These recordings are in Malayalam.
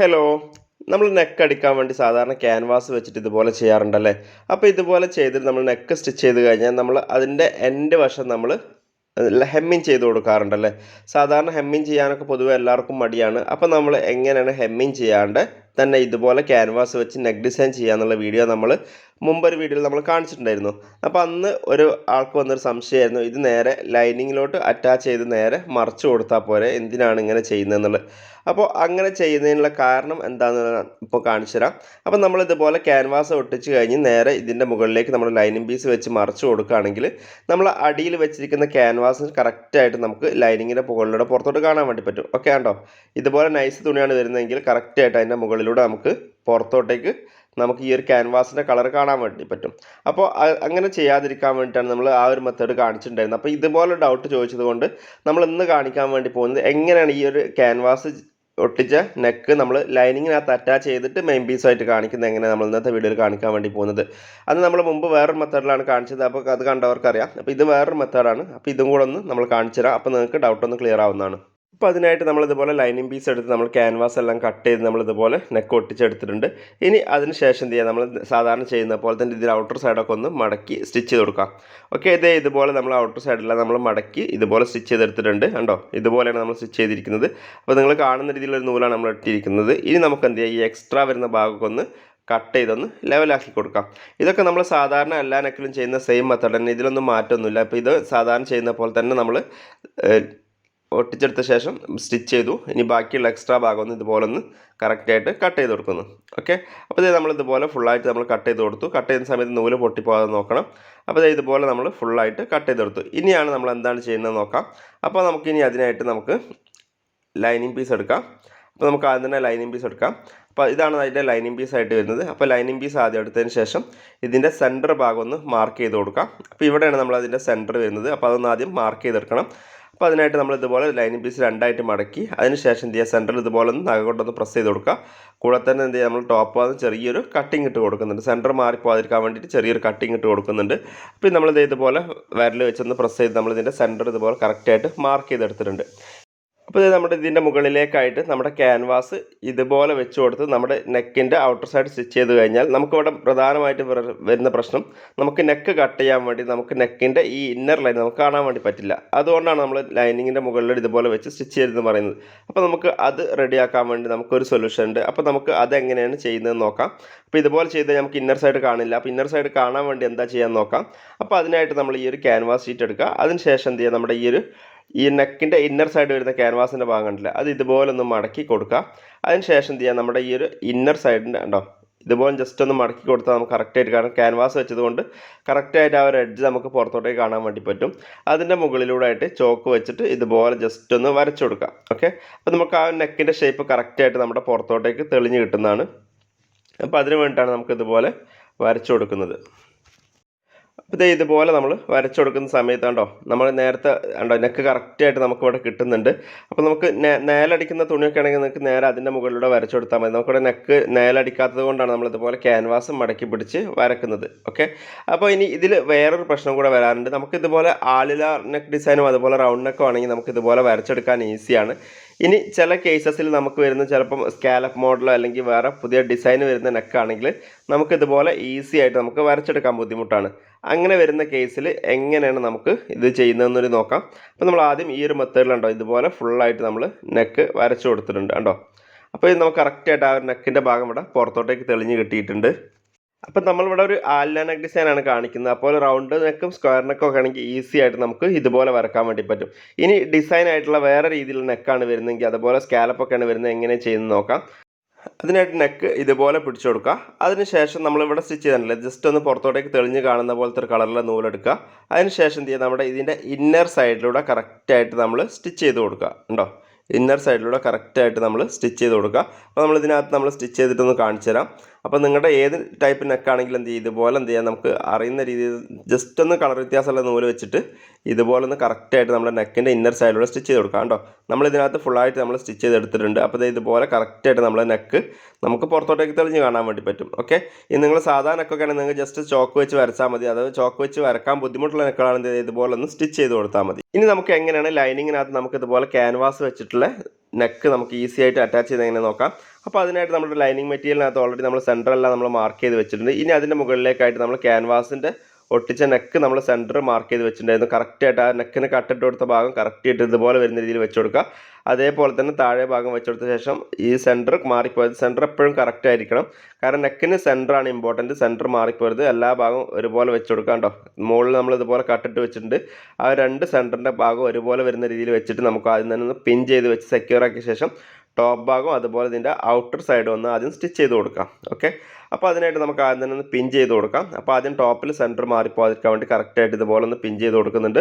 ഹലോ നമ്മൾ നെക്ക് അടിക്കാൻ വേണ്ടി സാധാരണ ക്യാൻവാസ് വെച്ചിട്ട് ഇതുപോലെ ചെയ്യാറുണ്ടല്ലേ? അപ്പോൾ ഇതുപോലെ ചെയ്തിട്ട് നമ്മൾ നെക്ക് സ്റ്റിച്ച് ചെയ്ത് കഴിഞ്ഞാൽ നമ്മൾ അതിന്റെ എൻഡ് വശം നമ്മൾ ഹെമ്മിങ് ചെയ്ത് കൊടുക്കാറുണ്ടല്ലേ? സാധാരണ ഹെമ്മിങ് ചെയ്യാനൊക്കെ പൊതുവെ എല്ലാവർക്കും മടിയാണ്. അപ്പോൾ നമ്മൾ എങ്ങനെയാണ് ഹെമ്മിങ് ചെയ്യാണ്ട് തന്നെ ഇതുപോലെ ക്യാൻവാസ് വെച്ച് നെക്ക് ഡിസൈൻ ചെയ്യാന്നുള്ള വീഡിയോ നമ്മൾ മുമ്പൊരു വീഡിയോയിൽ നമ്മൾ കാണിച്ചിട്ടുണ്ടായിരുന്നു. അപ്പോൾ അന്ന് ഒരു ആൾക്ക് വന്നൊരു സംശയമായിരുന്നു. ഇത് നേരെ ലൈനിങ്ങിലോട്ട് അറ്റാച്ച് ചെയ്ത് നേരെ മറച്ചു കൊടുത്താൽ പോരെ എന്തിനാണ് ഇങ്ങനെ ചെയ്യുന്നതെന്നുള്ളത്. അപ്പോൾ അങ്ങനെ ചെയ്യുന്നതിനുള്ള കാരണം എന്താണെന്ന് ഇപ്പോൾ കാണിച്ചു തരാം. അപ്പോൾ നമ്മൾ ഇതുപോലെ ക്യാൻവാസ് ഒട്ടിച്ച് കഴിഞ്ഞ് നേരെ ഇതിന്റെ മുകളിലേക്ക് നമ്മൾ ലൈനിങ് പീസ് വെച്ച് മറച്ചു കൊടുക്കുകയാണെങ്കിൽ നമ്മൾ അടിയിൽ വെച്ചിരിക്കുന്ന ക്യാൻവാസിന് കറക്റ്റായിട്ട് നമുക്ക് ലൈനിങ്ങിന്റെ മുകളിലൂടെ പുറത്തോട്ട് കാണാൻ വേണ്ടി പറ്റും. ഓക്കെ ആണ്ടോ ഇതുപോലെ നൈസ് തുണിയാണ് വരുന്നതെങ്കിൽ കറക്റ്റായിട്ട് അതിന്റെ മുകളിലൂടെ നമുക്ക് പുറത്തോട്ടേക്ക് നമുക്ക് ഈ ഒരു ക്യാൻവാസിന്റെ കളർ കാണാൻ വേണ്ടി പറ്റും. അപ്പോൾ അങ്ങനെ ചെയ്യാതിരിക്കാൻ വേണ്ടിയിട്ടാണ് നമ്മൾ ആ ഒരു മെത്തേഡ് കാണിച്ചിട്ടുണ്ടായിരുന്നത്. അപ്പോൾ ഇതുപോലെ ഡൗട്ട് ചോദിച്ചത് കൊണ്ട് നമ്മൾ ഇന്ന് കാണിക്കാൻ വേണ്ടി പോകുന്നത് എങ്ങനെയാണ് ഈ ഒരു ക്യാൻവാസ് ഒട്ടിച്ച നെക്ക് നമ്മൾ ലൈനിങ്ങിനകത്ത് അറ്റാച്ച് ചെയ്തിട്ട് മെയിൻ പീസായിട്ട് കാണിക്കുന്നത്? എങ്ങനെ നമ്മൾ ഇന്നത്തെ വീഡിയോയിൽ കാണിക്കാൻ വേണ്ടി പോകുന്നത്? അത് നമ്മൾ മുമ്പ് വേറൊരു മെത്തേഡിലാണ് കാണിച്ചത്. അപ്പോൾ അത് കണ്ടവർക്കറിയാം. അപ്പോൾ ഇത് വേറൊരു മെത്തേഡാണ് അപ്പോൾ ഇതും കൂടെ ഒന്ന് നമ്മൾ കാണിച്ചു തരാം അപ്പോൾ നിങ്ങൾക്ക് ഡൗട്ട് ഒന്ന് ക്ലിയർ ആവുന്നതാണ്. അപ്പോൾ അതിനായിട്ട് നമ്മളിതുപോലെ ലൈനിങ് പീസ് എടുത്ത് നമ്മൾ ക്യാൻവാസ് എല്ലാം കട്ട് ചെയ്ത് നമ്മളിതുപോലെ നെക്ക് ഒട്ടിച്ചെടുത്തിട്ടുണ്ട്. ഇനി അതിന് ശേഷം എന്ത് ചെയ്യുക നമ്മൾ സാധാരണ ചെയ്യുന്ന പോലെ തന്നെ ഇതിൽ ഔട്ടർ സൈഡൊക്കെ ഒന്ന് മടക്കി സ്റ്റിച്ച് ചെയ്ത് കൊടുക്കാം. ഓക്കെ ഇതേ ഇതുപോലെ നമ്മൾ ഔട്ടർ സൈഡെല്ലാം നമ്മൾ മടക്കി ഇതുപോലെ സ്റ്റിച്ച് ചെയ്തെടുത്തിട്ടുണ്ട്. കണ്ടോ? ഇതുപോലെയാണ് നമ്മൾ സ്റ്റിച്ച് ചെയ്തിരിക്കുന്നത്. അപ്പോൾ നിങ്ങൾ കാണുന്ന രീതിയിലൊരു നൂലാണ് നമ്മൾ ഇട്ടിരിക്കുന്നത്. ഇനി നമുക്ക് എന്ത് ചെയ്യാം? ഈ എക്സ്ട്രാ വരുന്ന ഭാഗമൊക്കെ ഒന്ന് കട്ട് ചെയ്തൊന്ന് ലെവലാക്കി കൊടുക്കാം. ഇതൊക്കെ നമ്മൾ സാധാരണ എല്ലാ നെക്കിലും ചെയ്യുന്ന സെയിം മെത്തേഡ് തന്നെ. ഇതിലൊന്നും മാറ്റമൊന്നുമില്ല. അപ്പോൾ ഇത് സാധാരണ ചെയ്യുന്ന പോലെ തന്നെ നമ്മൾ ഒട്ടിച്ചെടുത്ത ശേഷം സ്റ്റിച്ച് ചെയ്തു. ഇനി ബാക്കിയുള്ള എക്സ്ട്രാ ഭാഗം ഒന്ന് ഇതുപോലെ ഒന്ന് കറക്റ്റായിട്ട് കട്ട് ചെയ്ത് കൊടുക്കുന്നു. ഓക്കെ അപ്പോൾ ഇത് നമ്മൾ ഇതുപോലെ ഫുള്ളായിട്ട് നമ്മൾ കട്ട് ചെയ്ത് കൊടുത്തു. കട്ട് ചെയ്യുന്ന സമയത്ത് നൂൽ പൊട്ടിപ്പോകാതെ നോക്കണം. അപ്പോൾ ഇതുപോലെ നമ്മൾ ഫുള്ളായിട്ട് കട്ട് ചെയ്ത് കൊടുത്തു. ഇനിയാണ് നമ്മൾ എന്താണ് ചെയ്യുന്നത് നോക്കാം. അപ്പോൾ നമുക്കിനി അതിനായിട്ട് നമുക്ക് ലൈനിങ് പീസ് എടുക്കാം. അപ്പോൾ നമുക്ക് ആദ്യം തന്നെ ലൈനിങ് പീസ് എടുക്കാം. അപ്പോൾ ഇതാണ് അതിന്റെ ലൈനിങ് പീസ് ആയിട്ട് വരുന്നത്. അപ്പോൾ ലൈനിങ് പീസ് ആദ്യം എടുത്തതിന് ശേഷം ഇതിന്റെ സെന്റർ ഭാഗം ഒന്ന് മാർക്ക് ചെയ്ത് കൊടുക്കാം. അപ്പോൾ ഇവിടെയാണ് നമ്മൾ അതിന്റെ സെന്റർ വരുന്നത്. അപ്പോൾ അതൊന്ന് ആദ്യം മാർക്ക് ചെയ്തെടുക്കണം. അപ്പോൾ അതിനായിട്ട് നമ്മൾ ഇതുപോലെ ലൈനിങ് പീസ് രണ്ടായിട്ട് മടക്കി അതിനുശേഷം എന്ത് ചെയ്യുക? സെന്ററിൽ ഇതുപോലെ ഒന്ന് നഖ കൊണ്ടൊന്ന് പ്രസ് ചെയ്ത് കൊടുക്കുക. കൂടെ തന്നെ എന്ത് ചെയ്യുക? നമ്മൾ ടോപ്പ് ചെറിയൊരു കട്ടിങ് ഇട്ട് കൊടുക്കുന്നുണ്ട്. സെന്റർ മാറിപ്പോകാതിരിക്കാൻ വേണ്ടിയിട്ട് ചെറിയൊരു കട്ടിങ് ഇട്ട് കൊടുക്കുന്നുണ്ട്. അപ്പോൾ നമ്മൾ ഇത് ഇതുപോലെ വരൽ വെച്ചൊന്ന് പ്രസ് ചെയ്ത് നമ്മൾ ഇതിന്റെ സെന്റർ ഇതുപോലെ കറക്റ്റായിട്ട് മാർക്ക് ചെയ്തെടുത്തിട്ടുണ്ട്. അപ്പോൾ നമ്മുടെ ഇതിന്റെ മുകളിലേക്കായിട്ട് നമ്മുടെ ക്യാൻവാസ് ഇതുപോലെ വെച്ച് കൊടുത്ത് നമ്മുടെ നെക്കിന്റെ ഔട്ടർ സൈഡ് സ്റ്റിച്ച് ചെയ്ത് കഴിഞ്ഞാൽ നമുക്കിവിടെ പ്രധാനമായിട്ട് വരുന്ന പ്രശ്നം നമുക്ക് നെക്ക് കട്ട് ചെയ്യാൻ വേണ്ടി നമുക്ക് നെക്കിന്റെ ഈ ഇന്നർ ലൈൻ നമുക്ക് കാണാൻ വേണ്ടി പറ്റില്ല. അതുകൊണ്ടാണ് നമ്മൾ ലൈനിങ്ങിന്റെ മുകളിൽ ഇതുപോലെ വെച്ച് സ്റ്റിച്ച് ചെയ്തെന്ന് പറയുന്നത്. അപ്പോൾ നമുക്ക് അത് റെഡിയാക്കാൻ വേണ്ടി നമുക്കൊരു സൊല്യൂഷൻ ഉണ്ട്. അപ്പോൾ നമുക്ക് അതെങ്ങനെയാണ് ചെയ്യുന്നതെന്ന് നോക്കാം. അപ്പോൾ ഇതുപോലെ ചെയ്താൽ നമുക്ക് ഇന്നർ സൈഡ് കാണില്ല. അപ്പോൾ ഇന്നർ സൈഡ് കാണാൻ വേണ്ടി എന്താ ചെയ്യാൻ നോക്കാം. അപ്പോൾ അതിനായിട്ട് നമ്മൾ ഈ ഒരു ക്യാൻവാസ് ഷീറ്റ് എടുക്കുക. അതിന് ശേഷം എന്ത് ചെയ്യുക? നമ്മുടെ ഈ ഒരു ഈ നെക്കിന്റെ ഇന്നർ സൈഡ് വരുന്ന ക്യാൻവാസിന്റെ ഭാഗം കണ്ടില്ല? അത് ഇതുപോലെ ഒന്ന് മടക്കി കൊടുക്കുക. അതിന് ശേഷം എന്ത് ചെയ്യുക നമ്മുടെ ഈ ഒരു ഇന്നർ സൈഡിന്റെ ഉണ്ടോ? ഇതുപോലെ ജസ്റ്റ് ഒന്ന് മടക്കി കൊടുത്താൽ നമുക്ക് കറക്റ്റായിട്ട് കാരണം ക്യാൻവാസ് വെച്ചതുകൊണ്ട് കറക്റ്റായിട്ട് ആ ഒരു എഡ്ജ് നമുക്ക് പുറത്തോട്ടേക്ക് കാണാൻ വേണ്ടി പറ്റും. അതിന്റെ മുകളിലൂടെ ആയിട്ട് ചോക്ക് വെച്ചിട്ട് ഇതുപോലെ ജസ്റ്റ് ഒന്ന് വരച്ചു കൊടുക്കാം ഓക്കെ അപ്പോൾ നമുക്ക് ആ നെക്കിന്റെ ഷേപ്പ് കറക്റ്റായിട്ട് നമ്മുടെ പുറത്തോട്ടേക്ക് തെളിഞ്ഞ് കിട്ടുന്നതാണ്. അപ്പോൾ അതിന് വേണ്ടിയിട്ടാണ് നമുക്കിതുപോലെ വരച്ചു കൊടുക്കുന്നത്. അപ്പോൾ ഇതേ ഇതുപോലെ നമ്മൾ വരച്ചു കൊടുക്കുന്ന സമയത്ത് കണ്ടോ നമ്മൾ നേരത്തെ കണ്ടോ നെക്ക് കറക്റ്റായിട്ട് നമുക്ക് ഇവിടെ കിട്ടുന്നുണ്ട്. അപ്പോൾ നമുക്ക് നേലടിക്കുന്ന തുണിയൊക്കെ ആണെങ്കിൽ നിങ്ങൾക്ക് നേരെ അതിന്റെ മുകളിലൂടെ വരച്ചു കൊടുത്താൽ മതി. നമുക്കിവിടെ നെക്ക് നേലടിക്കാത്തത് കൊണ്ടാണ് നമ്മൾ ഇതുപോലെ ക്യാൻവാസ് മടക്കി പിടിച്ച് വരക്കുന്നത്. ഓക്കെ? അപ്പോൾ ഇനി ഇതിൽ വേറൊരു പ്രശ്നം കൂടെ വരാറുണ്ട്. നമുക്ക് ഇതുപോലെ ആലില നെക്ക് ഡിസൈനും അതുപോലെ റൗണ്ട് നെക്കും ആണെങ്കിൽ നമുക്ക് ഇതുപോലെ വരച്ചെടുക്കാൻ ഈസിയാണ്. ഇനി ചില കേസസിൽ നമുക്ക് വരുന്ന ചിലപ്പം സ്കാലപ്പ് മോഡലോ അല്ലെങ്കിൽ വേറെ പുതിയ ഡിസൈൻ വരുന്ന നെക്കാണെങ്കിൽ നമുക്കിതുപോലെ ഈസി ആയിട്ട് നമുക്ക് വരച്ചെടുക്കാൻ ബുദ്ധിമുട്ടാണ്. അങ്ങനെ വരുന്ന കേസിൽ എങ്ങനെയാണ് നമുക്ക് ഇത് ചെയ്യുന്നതെന്നൊരു നോക്കാം. അപ്പോൾ നമ്മൾ ആദ്യം ഈ ഒരു മെത്തേഡിലുണ്ടോ ഇതുപോലെ ഫുള്ളായിട്ട് നമ്മൾ നെക്ക് വരച്ചു കൊടുത്തിട്ടുണ്ട് കണ്ടോ? അപ്പോൾ ഇത് നമുക്ക് കറക്റ്റായിട്ട് ആ ഒരു നെക്കിന്റെ ഭാഗം ഇവിടെ പുറത്തോട്ടേക്ക് തെളിഞ്ഞ് കിട്ടിയിട്ടുണ്ട്. അപ്പം നമ്മളിവിടെ ഒരു ആലില നെക്ക് ഡിസൈനാണ് കാണിക്കുന്നത്. അപ്പോൾ റൗണ്ട് നെക്കും സ്ക്വയർ നെക്കും ഒക്കെ ആണെങ്കിൽ ഈസി ആയിട്ട് നമുക്ക് ഇതുപോലെ വരക്കാൻ വേണ്ടി പറ്റും. ഇനി ഡിസൈൻ ആയിട്ടുള്ള വേറെ രീതിയിലുള്ള നെക്കാണ് വരുന്നതെങ്കിൽ അതുപോലെ സ്കാലപ്പൊക്കെയാണ് വരുന്നത് എങ്ങനെ ചെയ്യുന്നത് നോക്കാം. അതിനായിട്ട് നെക്ക് ഇതുപോലെ പിടിച്ചു കൊടുക്കുക. അതിനുശേഷം നമ്മളിവിടെ സ്റ്റിച്ച് ചെയ്തിട്ടില്ല? ജസ്റ്റ് ഒന്ന് പുറത്തോട്ടേക്ക് തെളിഞ്ഞ് കാണുന്ന പോലത്തെ ഒരു കളറിലെ നൂലെടുക്കുക അതിനുശേഷം എന്ത് ചെയ്യുക? നമ്മുടെ ഇതിന്റെ ഇന്നർ സൈഡിലൂടെ കറക്റ്റായിട്ട് നമ്മൾ സ്റ്റിച്ച് ചെയ്ത് കൊടുക്കുക. ഉണ്ടോ ഇന്നർ സൈഡിലൂടെ കറക്റ്റായിട്ട് നമ്മൾ സ്റ്റിച്ച് ചെയ്ത് കൊടുക്കുക. അപ്പോൾ നമ്മൾ ഇതിനകത്ത് നമ്മൾ സ്റ്റിച്ച് ചെയ്തിട്ടൊന്ന് കാണിച്ചു തരാം അപ്പോൾ നിങ്ങളുടെ ഏത് ടൈപ്പ് നെക്കാണെങ്കിലും എന്ത് ചെയ്യും? ഇതുപോലെ എന്ത് ചെയ്യാം? നമുക്ക് അറിയുന്ന രീതിയിൽ ജസ്റ്റ് ഒന്ന് കളർ വ്യത്യാസമുള്ള നൂൽ വെച്ചിട്ട് ഇതുപോലെ ഒന്ന് കറക്റ്റായിട്ട് നമ്മുടെ നെക്കിന്റെ ഇന്നർ സൈഡിലൂടെ സ്റ്റിച്ച് ചെയ്ത് കൊടുക്കാം കേട്ടോ. നമ്മൾ ഇതിനകത്ത് ഫുള്ളായിട്ട് നമ്മൾ സ്റ്റിച്ച് ചെയ്തെടുത്തിട്ടുണ്ട് അപ്പോൾ ഇതുപോലെ കറക്റ്റായിട്ട് നമ്മുടെ നെക്ക് നമുക്ക് പുറത്തോട്ടേക്ക് തെളിഞ്ഞ് കാണാൻ വേണ്ടി പറ്റും. ഓക്കെ ഇനി നിങ്ങൾ സാധാരണ നെക്കൊക്കെ ആണെങ്കിൽ നിങ്ങൾക്ക് ജസ്റ്റ് ചോക്ക് വെച്ച് വരച്ചാൽ മതി. അത് ചോക്ക് വെച്ച് വരക്കാൻ ബുദ്ധിമുട്ടുള്ള നെക്കുകളാണെങ്കിൽ ഇതുപോലെ ഒന്ന് സ്റ്റിച്ച് ചെയ്ത് കൊടുത്താൽ മതി. ഇനി നമുക്ക് എങ്ങനെയാണ് ലൈനിങ്ങിനകത്ത് നമുക്ക് ഇതുപോലെ ക്യാൻവാസ് വെച്ചിട്ടുള്ള നെക്ക് നമുക്ക് ഈസി ആയിട്ട് അറ്റാച്ച് ചെയ്ത് എങ്ങനെ നോക്കാം? അപ്പോൾ അതിനായിട്ട് നമ്മുടെ ലൈനിങ് മെറ്റീരിയലിനകത്ത് ഓൾറെഡി നമ്മൾ സെന്ററെല്ലാം നമ്മൾ മാർക്ക് ചെയ്ത് വെച്ചിട്ടുണ്ട്. ഇനി അതിന്റെ മുകളിലേക്കായിട്ട് നമ്മൾ ക്യാൻവാസിന്റെ ഒട്ടിച്ച നെക്ക് നമ്മൾ സെന്റർ മാർക്ക് ചെയ്ത് വെച്ചിട്ടുണ്ടായിരുന്നു. കറക്റ്റായിട്ട് ആ നെക്കിന് കട്ടിട്ട് കൊടുത്ത ഭാഗം കറക്റ്റ് ആയിട്ട് ഇതുപോലെ വരുന്ന രീതിയിൽ വെച്ച് കൊടുക്കുക. അതേപോലെ തന്നെ താഴെ ഭാഗം വെച്ച് കൊടുത്ത ശേഷം ഈ സെന്റർ മാറിപ്പോയത് സെന്റർ എപ്പോഴും കറക്റ്റ് ആയിരിക്കണം. കാരണം നെക്കിന് സെന്ററാണ് ഇമ്പോർട്ടന്റ് സെന്റർ മാറിപ്പോയത് എല്ലാ ഭാഗവും ഒരുപോലെ വെച്ച് കൊടുക്കാം കേട്ടോ മുകളിൽ നമ്മൾ ഇതുപോലെ കട്ടിട്ട് വെച്ചിട്ടുണ്ട്. ആ രണ്ട് സെന്ററിന്റെ ഭാഗം ഒരുപോലെ വരുന്ന രീതിയിൽ വെച്ചിട്ട് നമുക്ക് ആദ്യം തന്നെ ഒന്ന് പിൻ ചെയ്ത് വെച്ച് സെക്യൂർ ആക്കിയ ശേഷം ടോപ്പ് ഭാഗം അതുപോലെ ഇതിന്റെ ഔട്ടർ സൈഡും ഒന്ന് ആദ്യം സ്റ്റിച്ച് ചെയ്ത് കൊടുക്കാം. ഓക്കെ അപ്പോൾ അതിനായിട്ട് നമുക്ക് ആദ്യം തന്നെ ഒന്ന് പിൻ ചെയ്ത് കൊടുക്കാം. അപ്പോൾ ആദ്യം ടോപ്പിൽ സെന്റർ മാറിപ്പോകാതിരിക്കാൻ വേണ്ടി കറക്റ്റായിട്ട് ഇതുപോലെ ഒന്ന് പിൻ ചെയ്ത് കൊടുക്കുന്നുണ്ട്.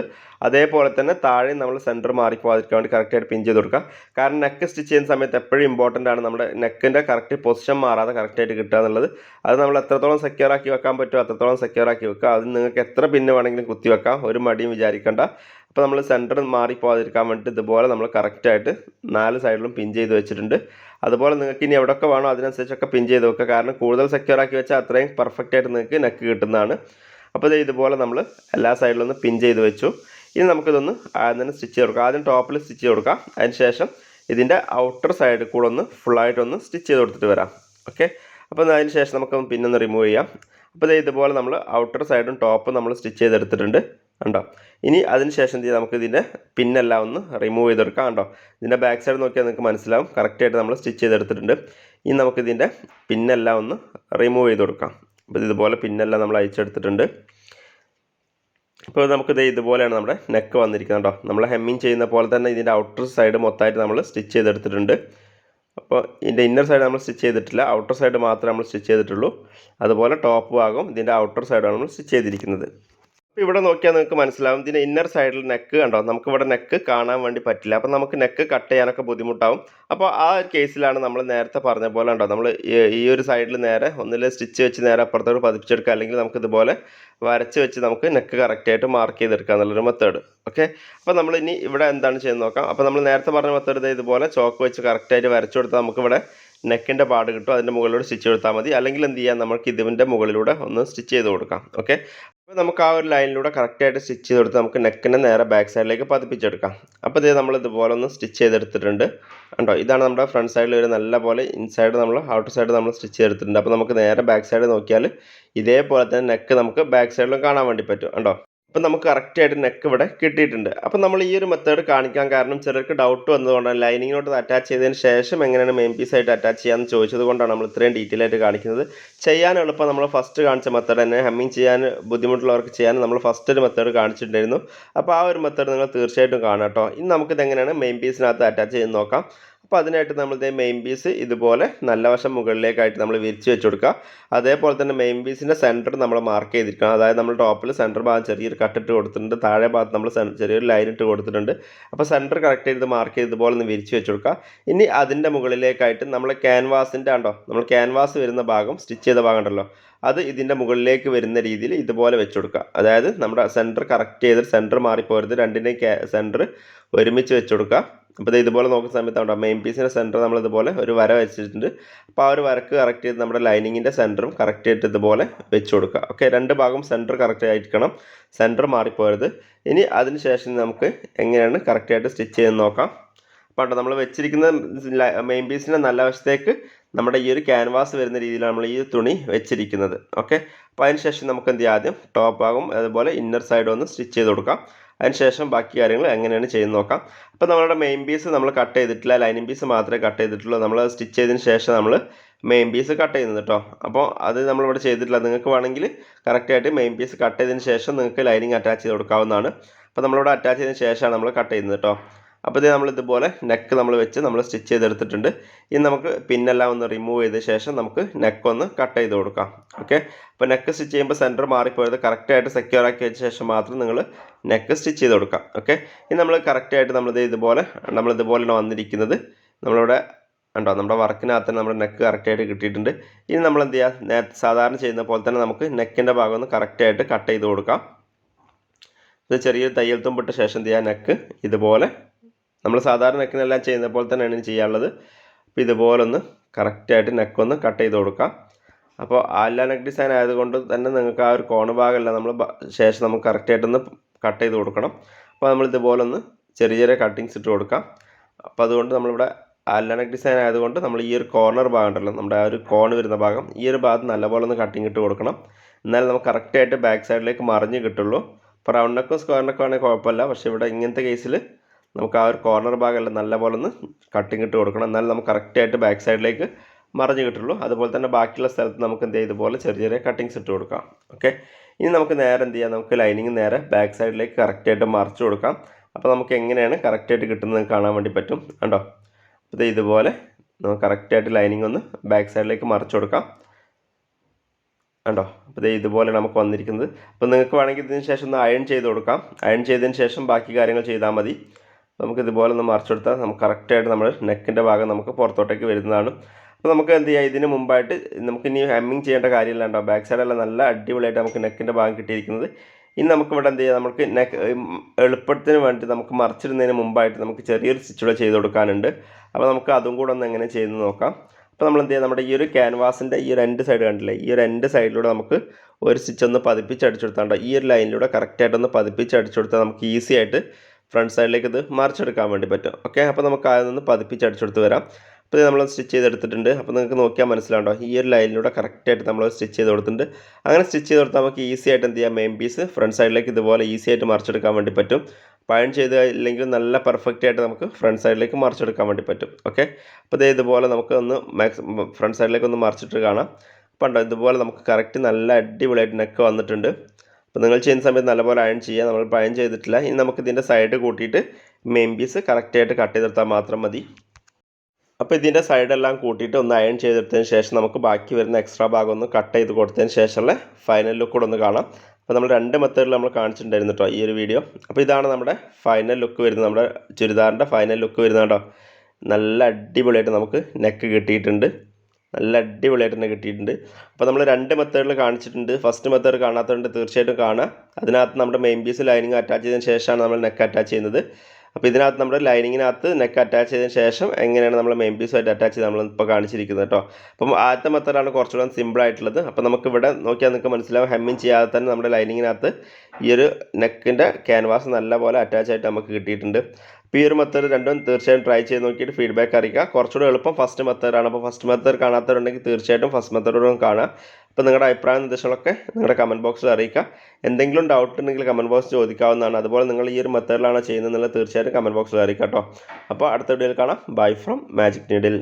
അതേപോലെ തന്നെ താഴെ നമ്മൾ സെന്റർ മാറിപ്പോകാതിരിക്കാൻ വേണ്ടി കറക്റ്റായിട്ട് പിൻ ചെയ്ത് കൊടുക്കാം. കാരണം നെക്ക് സ്റ്റിച്ച് ചെയ്യുന്ന സമയത്ത് എപ്പോഴും ഇമ്പോർട്ടന്റ് ആണ് നമ്മുടെ നെക്കിന്റെ കറക്റ്റ് പൊസിഷൻ മാറാതെ കറക്റ്റായിട്ട് കിട്ടുക എന്നുള്ളത്. അത് നമ്മൾ എത്രത്തോളം സെക്യൂർ ആക്കി വെക്കാൻ പറ്റുമോ അത്രത്തോളം സെക്യൂർ ആക്കി വെക്കുക. അത് നിങ്ങൾക്ക് എത്ര പിന്ന് വേണമെങ്കിലും കുത്തി വെക്കാം. ഒരു മടിയും വിചാരിക്കേണ്ട. അപ്പോൾ നമ്മൾ സെന്റർ മാറിപ്പോകാതിരിക്കാൻ വേണ്ടിയിട്ട് ഇതുപോലെ നമ്മൾ കറക്റ്റായിട്ട് നാല് സൈഡിലും പിൻ ചെയ്ത് വെച്ചിട്ടുണ്ട്. അതുപോലെ നിങ്ങൾക്ക് ഇനി എവിടെയൊക്കെ വേണോ അതിനനുസരിച്ചൊക്കെ പിൻ ചെയ്ത് വെക്കുക. കാരണം കൂടുതൽ സെക്യൂർ ആക്കി വെച്ചാൽ അത്രയും പെർഫെക്റ്റ് ആയിട്ട് നിങ്ങൾക്ക് നെക്ക് കിട്ടുന്നതാണ്. അപ്പോൾ ഇത് ഇതുപോലെ നമ്മൾ എല്ലാ സൈഡിലും ഒന്ന് പിൻ ചെയ്ത് വെച്ചു. ഇനി നമുക്കിതൊന്ന് ആദ്യം തന്നെ സ്റ്റിച്ച് ചെയ്ത് കൊടുക്കാം. ആദ്യം ടോപ്പിൽ സ്റ്റിച്ച് ചെയ്ത് കൊടുക്കാം. അതിന് ശേഷം ഇതിന്റെ ഔട്ടർ സൈഡിൽ കൂടെ ഒന്ന് ഫുള്ളായിട്ടൊന്ന് സ്റ്റിച്ച് ചെയ്ത് കൊടുത്തിട്ട് വരാം. ഓക്കെ അപ്പോൾ അതിന് ശേഷം നമുക്ക് പിന്നൊന്ന് റിമൂവ് ചെയ്യാം. അപ്പോൾ ഇതേ ഇതുപോലെ നമ്മൾ ഔട്ടർ സൈഡും ടോപ്പും നമ്മൾ സ്റ്റിച്ച് ചെയ്തെടുത്തിട്ടുണ്ട്. കണ്ടോ? ഇനി അതിന് ശേഷം എന്ത് നമുക്ക് ഇതിന്റെ പിന്നെല്ലാം ഒന്ന് റിമൂവ് ചെയ്തെടുക്കാം കണ്ടോ? ഇതിന്റെ ബാക്ക് സൈഡ് നോക്കിയാൽ നിങ്ങൾക്ക് മനസ്സിലാവും. കറക്റ്റായിട്ട് നമ്മൾ സ്റ്റിച്ച് ചെയ്തെടുത്തിട്ടുണ്ട്. ഇനി നമുക്ക് ഇതിന്റെ പിന്നെല്ലാം ഒന്ന് റിമൂവ് ചെയ്ത് കൊടുക്കാം അപ്പോൾ ഇതുപോലെ പിന്നെല്ലാം നമ്മൾ അയച്ചെടുത്തിട്ടുണ്ട് ഇപ്പോൾ നമുക്കിത് ഇതുപോലെയാണ് നമ്മുടെ നെക്ക് വന്നിരിക്കുന്നത് കേട്ടോ നമ്മൾ ഹെമ്മിങ് ചെയ്യുന്ന പോലെ തന്നെ ഇതിന്റെ ഔട്ടർ സൈഡ് മൊത്തമായിട്ട് നമ്മൾ സ്റ്റിച്ച് ചെയ്തെടുത്തിട്ടുണ്ട്. അപ്പോൾ ഇതിന്റെ ഇന്നർ സൈഡ് നമ്മൾ സ്റ്റിച്ച് ചെയ്തിട്ടില്ല. ഔട്ടർ സൈഡ് മാത്രമേ നമ്മൾ സ്റ്റിച്ച് ചെയ്തിട്ടുള്ളൂ. അതുപോലെ ടോപ്പ് ഭാഗം ഇതിന്റെ ഔട്ടർ സൈഡാണ് നമ്മൾ സ്റ്റിച്ച് ചെയ്തിരിക്കുന്നത്. അപ്പോൾ ഇവിടെ നോക്കിയാൽ നിങ്ങൾക്ക് മനസ്സിലാവും. ഇതിന്റെ ഇന്നർ സൈഡിൽ നെക്ക് കണ്ടോ? നമുക്ക് ഇവിടെ നെക്ക് കാണാൻ വേണ്ടി പറ്റില്ല. അപ്പോൾ നമുക്ക് നെക്ക് കട്ട് ചെയ്യാനൊക്കെ ബുദ്ധിമുട്ടാവും. അപ്പോൾ ആ ഒരു കേസിലാണ് നമ്മൾ നേരത്തെ പറഞ്ഞ പോലെ ഉണ്ടോ? നമ്മൾ ഈ ഒരു സൈഡിൽ നേരെ ഒന്നിൽ സ്റ്റിച്ച് വെച്ച് നേരെ അപ്പുറത്തോട്ട് പതിപ്പിച്ചെടുക്കുക. അല്ലെങ്കിൽ നമുക്ക് ഇതുപോലെ വരച്ച് വെച്ച് നമുക്ക് നെക്ക് കറക്റ്റായിട്ട് മാർക്ക് ചെയ്തെടുക്കുക എന്നുള്ളൊരു മെത്തേഡ് ഓക്കെ അപ്പോൾ നമ്മൾ ഇനി ഇവിടെ എന്താണ് ചെയ്യുന്നത് നോക്കാം. അപ്പോൾ നമ്മൾ നേരത്തെ പറഞ്ഞ മെത്തേഡ് ഇതുപോലെ ചോക്ക് വെച്ച് കറക്റ്റായിട്ട് വരച്ചു കൊടുത്താൽ നമുക്കിവിടെ നെക്കിന്റെ പാട് കിട്ടും. അതിന്റെ മുകളിലൂടെ സ്റ്റിച്ച് കൊടുത്താൽ മതി. അല്ലെങ്കിൽ എന്ത് ചെയ്യാം? നമുക്ക് ഇതിന്റെ മുകളിലൂടെ ഒന്ന് സ്റ്റിച്ച് ചെയ്ത് കൊടുക്കാം. ഓക്കെ അപ്പോൾ നമുക്ക് ആ ഒരു ലൈനിലൂടെ കറക്റ്റായിട്ട് സ്റ്റിച്ച് ചെയ്ത് കൊടുത്ത് നമുക്ക് നെക്കിനെ നേരെ ബാക്ക് സൈഡിലേക്ക് പതിപ്പിച്ചെടുക്കാം. അപ്പോൾ ഇത് നമ്മൾ ഇതുപോലെ ഒന്ന് സ്റ്റിച്ച് ചെയ്തെടുത്തിട്ടുണ്ട്. കണ്ടോ? ഇതാണ് നമ്മുടെ ഫ്രണ്ട് സൈഡിൽ ഒരു നല്ല പോലെ ഇൻസൈഡ് നമ്മൾ ഔട്ടർ സൈഡ് നമ്മൾ സ്റ്റിച്ച് ചെയ്തെടുത്തിട്ടുണ്ട്. അപ്പോൾ നമുക്ക് നേരെ ബാക്ക് സൈഡ് നോക്കിയാൽ ഇതേപോലെ തന്നെ നെക്ക് നമുക്ക് ബാക്ക് സൈഡിലും കാണാൻ വേണ്ടി പറ്റും. കണ്ടോ? അപ്പം നമുക്ക് കറക്റ്റായിട്ട് നെക്ക് ഇവിടെ കിട്ടിയിട്ടുണ്ട്. അപ്പം നമ്മൾ ഈ ഒരു മെത്തേഡ് കാണിക്കാൻ കാരണം ചിലർക്ക് ഡൗട്ട് വന്നതുകൊണ്ടാണ് ലൈനിങ്ങിനോട്ട് അറ്റാച്ച് ചെയ്തതിന് ശേഷം എങ്ങനെയാണ് മെയിൻ പീസായിട്ട് അറ്റാച്ച് ചെയ്യാമെന്ന് ചോദിച്ചത് കൊണ്ടാണ് നമ്മൾ ഇത്രയും ഡീറ്റെയിൽ ആയിട്ട് കാണിക്കുന്നത്. ചെയ്യാൻ എളുപ്പം നമ്മൾ ഫസ്റ്റ് കാണിച്ച മെത്തേഡ് തന്നെ ഹമ്മിങ് ചെയ്യാൻ ബുദ്ധിമുട്ടുള്ളവർക്ക് ചെയ്യാൻ നമ്മൾ ഫസ്റ്റ് ഒരു മെത്തേഡ് കാണിച്ചിട്ടുണ്ടായിരുന്നു. അപ്പോൾ ആ ഒരു മെത്തേഡ് നിങ്ങൾ തീർച്ചയായിട്ടും കാണാം കേട്ടോ. ഇനി നമുക്കിത് എങ്ങനെയാണ് മെയിൻ പീസിനകത്ത് അറ്റാച്ച് ചെയ്ത് നോക്കാം. അപ്പോൾ അതിനായിട്ട് നമ്മൾ മെയിൻ പീസ് ഇതുപോലെ നല്ല വശം മുകളിലേക്കായിട്ട് നമ്മൾ വിരിച്ച് വെച്ച് കൊടുക്കുക അതേപോലെ തന്നെ മെയിൻ പീസിന്റെ സെന്റർ നമ്മൾ മാർക്ക് ചെയ്തിരിക്കണം. അതായത് നമ്മൾ ടോപ്പിൽ സെന്റർ ഭാഗം ചെറിയൊരു കട്ടിട്ട് കൊടുത്തിട്ടുണ്ട്. താഴെ ഭാഗത്ത് നമ്മൾ ചെറിയൊരു ലൈൻ ഇട്ട് കൊടുത്തിട്ടുണ്ട്. അപ്പോൾ സെന്റർ കറക്റ്റ് ചെയ്ത് മാർക്ക് ചെയ്ത് ഇതുപോലെ ഒന്ന് വിരിച്ച് വെച്ച് കൊടുക്കുക ഇനി അതിന്റെ മുകളിലേക്കായിട്ട് നമ്മൾ ക്യാൻവാസിന്റെ ആണ്ടോ നമ്മൾ ക്യാൻവാസ് വരുന്ന ഭാഗം സ്റ്റിച്ച് ചെയ്ത ഭാഗം ഉണ്ടല്ലോ. അത് ഇതിന്റെ മുകളിലേക്ക് വരുന്ന രീതിയിൽ ഇതുപോലെ വെച്ച് കൊടുക്കുക അതായത് നമ്മുടെ സെന്റർ കറക്റ്റ് ചെയ്ത് സെന്റർ മാറിപ്പോരുത്. രണ്ടിന്റെയും സെന്റർ ഒരുമിച്ച് വെച്ച് കൊടുക്കുക അപ്പോൾ ഇത് ഇതുപോലെ നോക്കുന്ന സമയത്ത് നമ്മുടെ മെയിൻ പീസിന്റെ സെന്റർ നമ്മൾ ഇതുപോലെ ഒരു വര വെച്ചിട്ടുണ്ട്. അപ്പോൾ ആ ഒരു വരക്ക് കറക്റ്റ് ചെയ്ത് നമ്മുടെ ലൈനിങ്ങിന്റെ സെന്ററും കറക്റ്റ് ആയിട്ട് ഇതുപോലെ വെച്ച് കൊടുക്കുക. ഓക്കെ രണ്ട് ഭാഗം സെന്റർ കറക്റ്റ് ആയിരിക്കണം. സെന്റർ മാറിപ്പോരുത്. ഇനി അതിന് ശേഷം നമുക്ക് എങ്ങനെയാണ് കറക്റ്റായിട്ട് സ്റ്റിച്ച് ചെയ്ത് നോക്കാം. അപ്പോൾ നമ്മൾ വെച്ചിരിക്കുന്ന മെയിൻ പീസിന്റെ നല്ല വശത്തേക്ക് നമ്മുടെ ഈ ഒരു ക്യാൻവാസ് വരുന്ന രീതിയിലാണ് നമ്മൾ ഈ തുണി വെച്ചിരിക്കുന്നത്. ഓക്കെ അപ്പോൾ അതിന് ശേഷം നമുക്ക് എന്ത് ചെയ്യാം ആദ്യം ടോപ്പ് ഭാഗം അതുപോലെ ഇന്നർ സൈഡ് ഒന്ന് സ്റ്റിച്ച് ചെയ്ത് കൊടുക്കാം. അതിനുശേഷം ബാക്കി കാര്യങ്ങൾ എങ്ങനെയാണ് ചെയ്യുന്നത് നോക്കാം. അപ്പോൾ നമ്മളുടെ മെയിൻ പീസ് നമ്മൾ കട്ട് ചെയ്തിട്ടില്ല ലൈനിങ് പീസ് മാത്രമേ കട്ട് ചെയ്തിട്ടുള്ളൂ. നമ്മൾ സ്റ്റിച്ച് ചെയ്തതിന് ശേഷം നമ്മൾ മെയിൻ പീസ് കട്ട് ചെയ്യുന്നത് കേട്ടോ അപ്പോൾ അത് നമ്മളിവിടെ ചെയ്തിട്ടില്ല. നിങ്ങൾക്ക് വേണമെങ്കിൽ കറക്റ്റായിട്ട് മെയിൻ പീസ് കട്ട് ചെയ്തതിന് ശേഷം നിങ്ങൾക്ക് ലൈനിങ് അറ്റാച്ച് ചെയ്ത് കൊടുക്കാവുന്നതാണ്. അപ്പോൾ നമ്മളിവിടെ അറ്റാച്ച് ചെയ്തതിന് ശേഷമാണ് നമ്മൾ കട്ട് ചെയ്യുന്നത് കേട്ടോ അപ്പോൾ ഇത് നമ്മൾ ഇതുപോലെ നെക്ക് നമ്മൾ വെച്ച് നമ്മൾ സ്റ്റിച്ച് ചെയ്തെടുത്തിട്ടുണ്ട്. ഇനി നമുക്ക് പിന്നെല്ലാം ഒന്ന് റിമൂവ് ചെയ്ത ശേഷം നമുക്ക് നെക്ക് ഒന്ന് കട്ട് ചെയ്ത് കൊടുക്കാം. ഓക്കെ അപ്പോൾ നെക്ക് സ്റ്റിച്ച് ചെയ്യുമ്പോൾ സെന്റർ മാറിപ്പോയത് കറക്റ്റായിട്ട് സെക്യൂർ ആക്കി വെച്ച ശേഷം മാത്രം നിങ്ങൾ നെക്ക് സ്റ്റിച്ച് ചെയ്ത് കൊടുക്കാം. ഓക്കെ ഇനി നമ്മൾ കറക്റ്റായിട്ട് നമ്മളിത് ഇതുപോലെ നമ്മൾ ഇതുപോലെയാണ് വന്നിരിക്കുന്നത്. നമ്മളിവിടെ ഉണ്ടോ നമ്മുടെ വർക്കിനകത്ത് തന്നെ നമ്മുടെ നെക്ക് കറക്റ്റായിട്ട് കിട്ടിയിട്ടുണ്ട്. ഇനി നമ്മൾ എന്ത് ചെയ്യുക നേരത്തെ സാധാരണ ചെയ്യുന്ന പോലെ തന്നെ നമുക്ക് നെക്കിന്റെ ഭാഗം ഒന്ന് കറക്റ്റായിട്ട് കട്ട് ചെയ്ത് കൊടുക്കാം. ഇത് ചെറിയൊരു തയ്യൽ തുമ്പിട്ട ശേഷം എന്ത് ചെയ്യുക നെക്ക് ഇതുപോലെ നമ്മൾ സാധാരണ നെക്കിനെല്ലാം ചെയ്യുന്ന പോലെ തന്നെയാണ് ചെയ്യാനുള്ളത്. അപ്പോൾ ഇതുപോലെ ഒന്ന് കറക്റ്റായിട്ട് നെക്കൊന്ന് കട്ട് ചെയ്ത് കൊടുക്കാം. അപ്പോൾ ആല്ല നെക്ക് ഡിസൈൻ ആയതുകൊണ്ട് തന്നെ നിങ്ങൾക്ക് ആ ഒരു കോണ് ഭാഗമല്ല നമ്മൾ ശേഷം നമുക്ക് കറക്റ്റായിട്ടൊന്ന് കട്ട് ചെയ്ത് കൊടുക്കണം. അപ്പോൾ നമ്മൾ ഇതുപോലെ ഒന്ന് ചെറിയ ചെറിയ കട്ടിങ്സ് ഇട്ട് കൊടുക്കാം. അപ്പോൾ അതുകൊണ്ട് നമ്മളിവിടെ അല്ലനക് ഡിസൈൻ ആയതുകൊണ്ട് നമ്മൾ ഈ ഒരു കോർണർ ഭാഗം ഉണ്ടല്ലോ നമ്മുടെ ആ ഒരു കോൺ വരുന്ന ഭാഗം ഈ ഒരു ഭാഗത്ത് നല്ലപോലെ ഒന്ന് കട്ടിങ് ഇട്ട് കൊടുക്കണം. എന്നാലും നമുക്ക് കറക്റ്റായിട്ട് ബാക്ക് സൈഡിലേക്ക് മറിഞ്ഞ് കിട്ടുള്ളൂ. അപ്പോൾ റൗണ്ട് നെക്കും സ്ക്വയർ നെക്കും ആണെങ്കിൽ കുഴപ്പമില്ല. പക്ഷേ ഇവിടെ ഇങ്ങനത്തെ കേസിൽ നമുക്ക് ആ ഒരു കോർണർ ഭാഗമെല്ലാം നല്ലപോലെ ഒന്ന് കട്ടിങ് ഇട്ട് കൊടുക്കണം. എന്നാലും നമുക്ക് കറക്റ്റായിട്ട് ബാക്ക് സൈഡിലേക്ക് മറിഞ്ഞ് കിട്ടുള്ളൂ. അതുപോലെ തന്നെ ബാക്കിയുള്ള സ്ഥലത്ത് നമുക്ക് എന്ത് ചെയ്യും? ഇതുപോലെ ചെറിയ ചെറിയ കട്ടിങ്സ് ഇട്ട് കൊടുക്കാം. ഓക്കെ ഇനി നമുക്ക് നേരെ എന്ത് ചെയ്യാം? നമുക്ക് ലൈനിങ് നേരെ ബാക്ക് സൈഡിലേക്ക് കറക്റ്റായിട്ട് മറിച്ച് കൊടുക്കാം. അപ്പോൾ നമുക്ക് എങ്ങനെയാണ് കറക്റ്റായിട്ട് കിട്ടുന്നത് കാണാൻ വേണ്ടി പറ്റും. കണ്ടോ? അപ്പോൾ ഇതുപോലെ നമുക്ക് കറക്റ്റായിട്ട് ലൈനിങ് ഒന്ന് ബാക്ക് സൈഡിലേക്ക് മറിച്ച് കൊടുക്കാം. കണ്ടോ? അപ്പോൾ ഇതേ ഇതുപോലെ നമുക്ക് വന്നിരിക്കുന്നത്. അപ്പോൾ നിങ്ങൾക്ക് വേണമെങ്കിൽ ഇതിന് ശേഷം ഒന്ന് അയൺ ചെയ്ത് കൊടുക്കാം. അയൺ ചെയ്തതിന് ശേഷം ബാക്കി കാര്യങ്ങൾ ചെയ്താൽ മതി. നമുക്ക് ഇതുപോലെ ഒന്ന് മറിച്ചെടുത്താൽ നമുക്ക് കറക്റ്റായിട്ട് നമ്മുടെ നെക്കിന്റെ ഭാഗം നമുക്ക് പുറത്തോട്ടേക്ക് വരുന്നതാണ്. അപ്പോൾ നമുക്ക് എന്ത് ചെയ്യാം? ഇതിന് മുമ്പായിട്ട് നമുക്ക് ഇനി ഹെമ്മിങ് ചെയ്യേണ്ട കാര്യമില്ല കേട്ടോ ബാക്ക് സൈഡെല്ലാം നല്ല അടിപൊളിയായിട്ട് നമുക്ക് നെക്കിന്റെ ഭാഗം കിട്ടിയിരിക്കുന്നത്. ഇനി നമുക്ക് ഇവിടെ എന്ത് ചെയ്യാം? നമുക്ക് നെക്ക് എളുപ്പത്തിന് വേണ്ടി നമുക്ക് മറിച്ചിടുന്നതിന് മുമ്പായിട്ട് നമുക്ക് ചെറിയൊരു സ്റ്റിച്ച് കൂടെ ചെയ്ത് കൊടുക്കാനുണ്ട്. അപ്പോൾ നമുക്ക് അതും കൂടെ ഒന്ന് എങ്ങനെ ചെയ്യുന്നത് നോക്കാം. അപ്പോൾ നമ്മൾ എന്ത് ചെയ്യാം? നമ്മുടെ ഈ ഒരു ക്യാൻവാസിന്റെ ഈ ഒരു രണ്ട് സൈഡ് കണ്ടില്ലേ? ഈ ഒരു രണ്ട് സൈഡിലൂടെ നമുക്ക് ഒരു സ്റ്റിച്ച് ഒന്ന് പതിപ്പിച്ച് അടിച്ചു കൊടുത്താണ്ടോ ഈ ഒരു ലൈനിലൂടെ കറക്റ്റായിട്ടൊന്ന് പതിപ്പിച്ച് അടിച്ചെടുത്താൽ നമുക്ക് ഈസി ആയിട്ട് ഫ്രണ്ട് സൈഡിലേക്ക് ഇത് മറിച്ചെടുക്കാൻ വേണ്ടി പറ്റും. ഓക്കെ അപ്പോൾ നമുക്ക് അതിൽ നിന്ന് പതിപ്പിച്ച് അടിച്ചെടുത്ത് വരാം. അപ്പോൾ നമ്മൾ സ്റ്റിച്ച് ചെയ്തെടുത്തിട്ടുണ്ട്. അപ്പോൾ നിങ്ങൾക്ക് നോക്കിയാൽ മനസ്സിലാണ്ടോ ഈ ഒരു ലൈനിലൂടെ കറക്റ്റായിട്ട് നമ്മൾ സ്റ്റിച്ച് ചെയ്ത് കൊടുത്തിട്ടുണ്ട്. അങ്ങനെ സ്റ്റിച്ച് ചെയ്ത് കൊടുത്താൽ നമുക്ക് ഈസി ആയിട്ട് എന്ത് ചെയ്യാം? മെയിൻ പീസ് ഫ്രണ്ട് സൈഡിലേക്ക് ഇതുപോലെ ഈസി ആയിട്ട് മറിച്ചെടുക്കാൻ വേണ്ടി പറ്റും. പയൺ ചെയ്ത് ഇല്ലെങ്കിൽ നല്ല പെർഫെക്റ്റ് ആയിട്ട് നമുക്ക് ഫ്രണ്ട് സൈഡിലേക്ക് മറിച്ചെടുക്കാൻ വേണ്ടി പറ്റും. ഓക്കെ അപ്പോൾ ഇതേ ഇതുപോലെ നമുക്ക് ഒന്ന് മാക്സ് ഫ്രണ്ട് സൈഡിലേക്ക് ഒന്ന് മറിച്ചിട്ട് കാണാം. അപ്പോൾ ഇതുപോലെ നമുക്ക് കറക്റ്റ് നല്ല അടിപൊളിയായിട്ട് നെക്ക് വന്നിട്ടുണ്ട്. അപ്പോൾ നിങ്ങൾ ചെയ്യുന്ന സമയത്ത് നല്ലപോലെ അയൺ ചെയ്യുക നമ്മൾ അയൺ ചെയ്തിട്ടില്ല. ഇനി നമുക്ക് ഇതിന്റെ സൈഡ് കൂട്ടിയിട്ട് മെയിൻ പീസ് കറക്റ്റായിട്ട് കട്ട് ചെയ്തെടുത്താൽ മാത്രം മതി. അപ്പോൾ ഇതിന്റെ സൈഡെല്ലാം കൂട്ടിയിട്ട് ഒന്ന് അയൺ ചെയ്തെടുത്തതിന് ശേഷം നമുക്ക് ബാക്കി വരുന്ന എക്സ്ട്രാ ഭാഗം ഒന്ന് കട്ട് ചെയ്ത് കൊടുത്തതിന് ശേഷമുള്ള ഫൈനൽ ലുക്ക് കൂടെ ഒന്ന് കാണാം. അപ്പോൾ നമ്മൾ രണ്ട് മെത്തേഡിൽ നമ്മൾ കാണിച്ചിട്ടുണ്ടായിരുന്നു കേട്ടോ ഈ ഒരു വീഡിയോ അപ്പോൾ ഇതാണ് നമ്മുടെ ഫൈനൽ ലുക്ക് വരുന്നത്. നമ്മുടെ ചുരിദാറിന്റെ ഫൈനൽ ലുക്ക് വരുന്നത് കേട്ടോ നല്ല അടിപൊളിയായിട്ട് നമുക്ക് നെക്ക് കിട്ടിയിട്ടുണ്ട്. നല്ല അടിപൊളിയായിട്ട് തന്നെ കിട്ടിയിട്ടുണ്ട്. അപ്പോൾ നമ്മൾ രണ്ട് മെത്തേഡിൽ കാണിച്ചിട്ടുണ്ട്. ഫസ്റ്റ് മെത്തേഡ് കാണാത്തതുകൊണ്ട് തീർച്ചയായിട്ടും കാണാം. അതിനകത്ത് നമ്മുടെ മെയിൻ പീസ് ലൈനിങ് അറ്റാച്ച് ചെയ്തതിന് ശേഷമാണ് നമ്മൾ നെക്ക് അറ്റാച്ച് ചെയ്യുന്നത്. അപ്പോൾ ഇതിനകത്ത് നമ്മുടെ ലൈനിങ്ങിനകത്ത് നെക്ക് അറ്റാച്ച് ചെയ്തതിന് ശേഷം എങ്ങനെയാണ് നമ്മൾ മെയിൻ പീസുമായിട്ട് അറ്റാച്ച് ചെയ്ത് നമ്മൾ ഇപ്പോൾ കാണിച്ചിരിക്കുന്നത് കേട്ടോ അപ്പം ആദ്യത്തെ മെത്തേഡാണ് കുറച്ചുകൂടെ സിമ്പിൾ ആയിട്ടുള്ളത്. അപ്പോൾ നമുക്ക് ഇവിടെ നോക്കിയാൽ നിങ്ങൾക്ക് മനസ്സിലാവും ഹെമ്മിങ് ചെയ്യാതെ തന്നെ നമ്മുടെ ലൈനിങ്ങിനകത്ത് ഈ ഒരു നെക്കിന്റെ ക്യാൻവാസ് നല്ലപോലെ അറ്റാച്ച് ആയിട്ട് നമുക്ക് കിട്ടിയിട്ടുണ്ട്. അപ്പോൾ ഈ ഒരു മെത്തേഡ് രണ്ടും തീർച്ചയായും ട്രൈ ചെയ്ത് നോക്കിയിട്ട് ഫീഡ്ബാക്ക് അറിയിക്കുക. കുറച്ചുകൂടെ എളുപ്പം ഫസ്റ്റ് മെത്തേഡാണ് അപ്പോൾ ഫസ്റ്റ് മെത്തേഡ് കാണാത്തവരുണ്ടെങ്കിൽ തീർച്ചയായിട്ടും ഫസ്റ്റ് മെത്തേഡോടും കാണാം അപ്പോൾ നിങ്ങളുടെ അഭിപ്രായ നിർദ്ദേശങ്ങളൊക്കെ നിങ്ങളുടെ കമന്റ് ബോക്സിൽ അറിയിക്കുക. എന്തെങ്കിലും ഡൗട്ട് ഉണ്ടെങ്കിൽ കമന്റ് ബോക്സ് ചോദിക്കാവുന്നതാണ്. അതുപോലെ നിങ്ങൾ ഈ ഒരു മെത്തേഡിലാണ് ചെയ്യുന്നത് എന്നുള്ളത് തീർച്ചയായിട്ടും കമന്റ് ബോക്സിൽ അറിയിക്കുക കേട്ടോ. അപ്പോൾ അടുത്ത വീഡിയോയിൽ കാണാം. Bye from magic needle